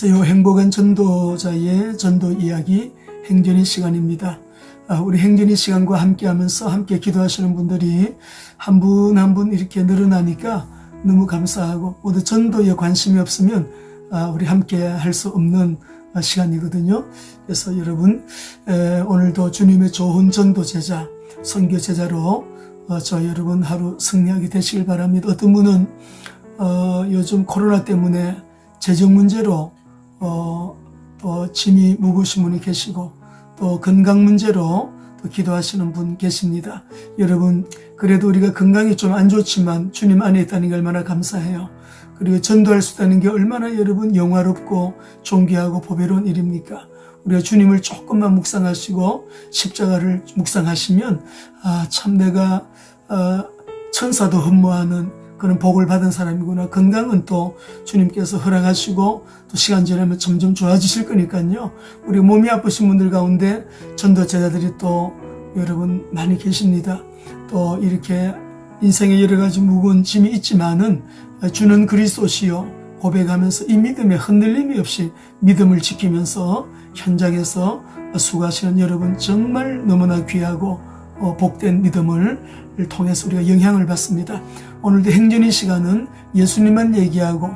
안녕하세요. 행복한 전도자의 전도 이야기 행전의 시간입니다. 아, 우리 행전의 시간과 함께 하면서 함께 기도하시는 분들이 한 분 한 분 이렇게 늘어나니까 너무 감사하고 모두 전도에 관심이 없으면 아, 우리 함께 할 수 없는 아, 시간이거든요. 그래서 여러분 에, 오늘도 주님의 좋은 전도 제자, 선교 제자로 어, 저 여러분 하루 승리하게 되시길 바랍니다. 어떤 분은 어, 요즘 코로나 때문에 재정 문제로 어, 또 짐이 무거우신 분이 계시고 또 건강 문제로 또 기도하시는 분 계십니다. 여러분 그래도 우리가 건강이 좀 안 좋지만 주님 안에 있다는 게 얼마나 감사해요. 그리고 전도할 수 있다는 게 얼마나 여러분 영화롭고 존귀하고 보배로운 일입니까? 우리가 주님을 조금만 묵상하시고 십자가를 묵상하시면 아 참 내가 어, 천사도 흠모하는 그런 복을 받은 사람이구나. 건강은 또 주님께서 허락하시고 또 시간 지나면 점점 좋아지실 거니까요. 우리 몸이 아프신 분들 가운데 전도 제자들이 또 여러분 많이 계십니다. 또 이렇게 인생에 여러 가지 무거운 짐이 있지만은 주는 그리스도시요 고백하면서 이 믿음에 흔들림이 없이 믿음을 지키면서 현장에서 수고하시는 여러분 정말 너무나 귀하고 어, 복된 믿음을 통해서 우리가 영향을 받습니다. 오늘도 행전의 시간은 예수님만 얘기하고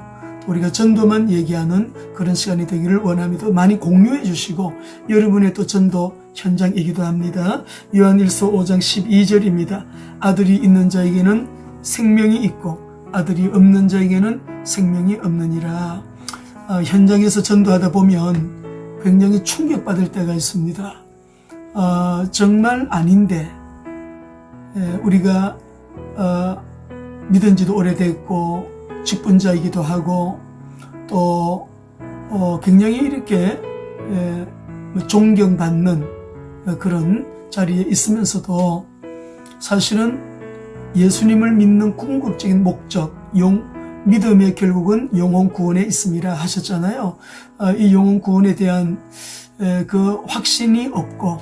우리가 전도만 얘기하는 그런 시간이 되기를 원합니다. 많이 공유해 주시고 여러분의 또 전도 현장이기도 합니다. 요한일서 5장 12절입니다. 아들이 있는 자에게는 생명이 있고 아들이 없는 자에게는 생명이 없느니라. 아, 현장에서 전도하다 보면 굉장히 충격받을 때가 있습니다. 어, 정말 아닌데 예, 우리가 어, 믿은 지도 오래됐고 직분자이기도 하고 또 어, 굉장히 이렇게 예, 뭐 존경받는 그런 자리에 있으면서도 사실은 예수님을 믿는 궁극적인 목적, 용, 믿음의 결국은 영혼 구원에 있음이라 하셨잖아요. 어, 이 영혼 구원에 대한 에, 그 확신이 없고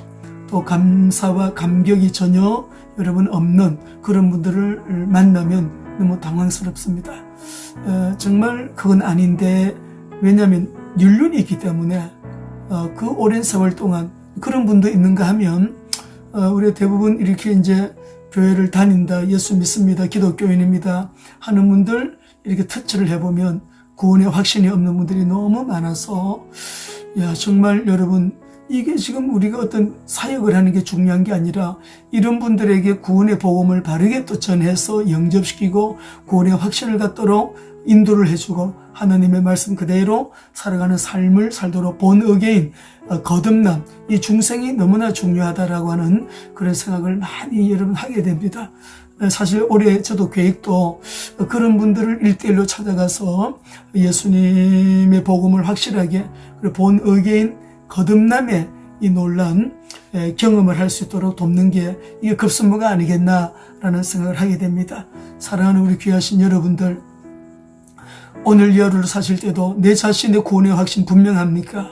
또 감사와 감격이 전혀 여러분 없는 그런 분들을 만나면 너무 당황스럽습니다. 에, 정말 그건 아닌데 왜냐하면 윤륜이 있기 때문에 어, 그 오랜 세월 동안 그런 분도 있는가 하면 어, 우리 대부분 이렇게 이제 교회를 다닌다, 예수 믿습니다, 기독교인입니다 하는 분들 이렇게 터치를 해보면 구원의 확신이 없는 분들이 너무 많아서 야 정말 여러분 이게 지금 우리가 어떤 사역을 하는 게 중요한 게 아니라 이런 분들에게 구원의 복음을 바르게 또 전해서 영접시키고 구원의 확신을 갖도록 인도를 해주고 하나님의 말씀 그대로 살아가는 삶을 살도록 본 어, 거듭남 이 중생이 너무나 중요하다라고 하는 그런 생각을 많이 여러분 하게 됩니다. 어, 사실 올해 저도 계획도 그런 분들을 일대일로 찾아가서 예수님의 복음을 확실하게 본 어게인 거듭남의 이 놀란 경험을 할 수 있도록 돕는 게 이게 급선무가 아니겠나라는 생각을 하게 됩니다. 사랑하는 우리 귀하신 여러분들, 오늘 이 하루를 사실 때도 내 자신의 구원의 확신 분명합니까?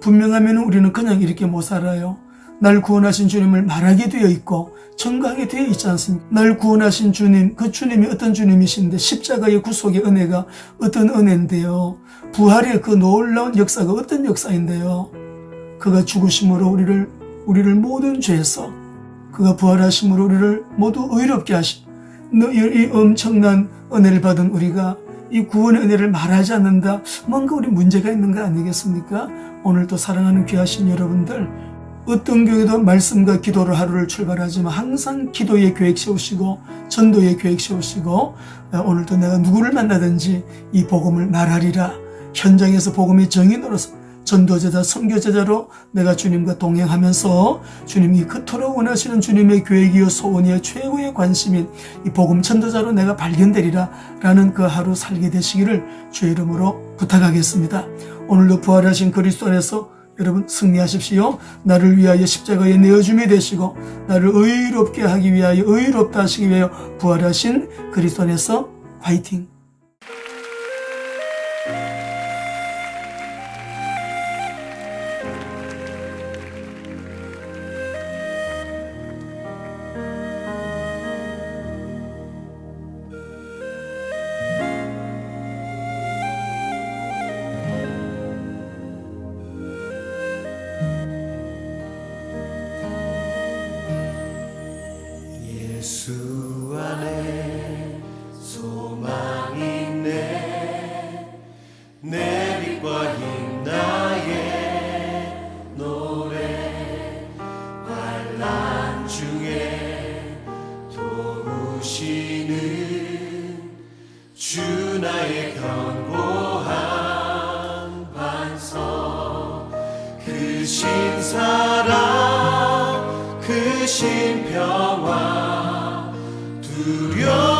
분명하면 우리는 그냥 이렇게 못 살아요. 날 구원하신 주님을 말하게 되어 있고 증거하게 되어 있지 않습니까? 날 구원하신 주님, 그 주님이 어떤 주님이신데 십자가의 구속의 은혜가 어떤 은혜인데요. 부활의 그 놀라운 역사가 어떤 역사인데요. 그가 죽으심으로 우리를 우리를 모든 죄에서 그가 부활하심으로 우리를 모두 의롭게 하시. 이 엄청난 은혜를 받은 우리가 이 구원의 은혜를 말하지 않는다. 뭔가 우리 문제가 있는 거 아니겠습니까? 오늘 또 사랑하는 귀하신 여러분들 어떤 교회도 말씀과 기도로 하루를 출발하지만 항상 기도의 계획 세우시고 전도의 계획 세우시고 오늘도 내가 누구를 만나든지 이 복음을 말하리라 현장에서 복음의 정인으로서 전도제자, 선교제자로 내가 주님과 동행하면서 주님이 그토록 원하시는 주님의 계획이요 소원이요 최고의 관심인 이 복음 전도자로 내가 발견되리라 라는 그 하루 살게 되시기를 주의 이름으로 부탁하겠습니다. 오늘도 부활하신 그리스도 안에서 여러분 승리하십시오. 나를 위하여 십자가에 내어줌이 되시고 나를 의롭게 하기 위하여 의롭다 하시기 위하여 부활하신 그리스도 안에서 화이팅! 예수 안에 소망이 있네. 내 빛과 힘 나의 노래 반란 중에 도우시는 주 나의 견고한 반석. 그신 사랑 그신 평화. 두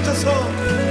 mucho sol.